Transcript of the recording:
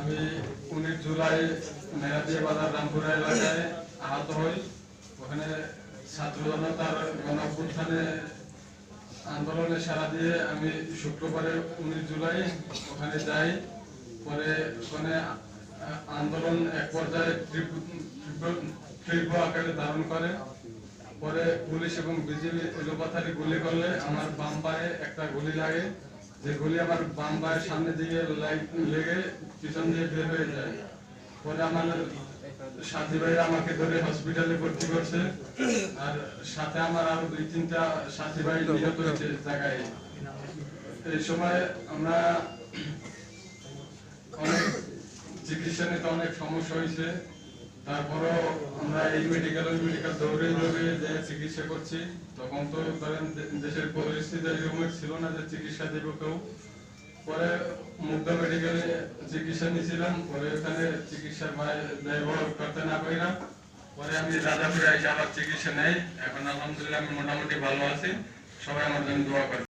আমি উনিশ জুলাই মেয়াদিয়া বাজার রামপুরা এলাকায় আহত হই। ওখানে ছাত্র জনতার গণঅভ্যুত্থানে আন্দোলনে সারা দিয়ে আমি শুক্রবারে উনিশ জুলাই ওখানে যাই। পরে ওখানে আন্দোলন এক পর্যায়ে তীব্র আকারে ধারণ করে। পরে পুলিশ এবং বিজেপি এলোপাথারি গুলি করলে আমার বাম পায়ে একটা গুলি লাগে। যে গুলি আমার বাম পায়ের সামনে দিকে লাগ- পিছন দিয়ে বের হয়ে যায়। পরে আমার সাথী ভাইরা আমাকে ধরে হসপিটালে ভর্তি করছে। আর সাথে আমার আরও দুই, তিনটা সাথী ভাই নিহত হয়েছে জায়গায়। এই সময় আমরা অনেক চিকিৎসা নিতে অনেক সমস্যা হয়েছে। তারপরও আমরা এই মেডিকেল ওই মেডিকেল দৌড়ে দৌড়ে যে চিকিৎসা করছি, তখন তো ধরেন দেশের পরিস্থিতি এরকম ছিল না যে চিকিৎসা দেবো কেউ। পরে মুগ্ধ মেডিকেলে চিকিৎসা নিয়েছিলাম, পরে ওখানে চিকিৎসার ব্যয়- ব্যয়বহুল করতে না পারিলাম। পরে আমি রাজাপুরে এসে আবার চিকিৎসা নেই। এখন আলহামদুলিল্লাহ আমি মোটামুটি ভালো আছি। সবাই আমার জন্য দোয়া করে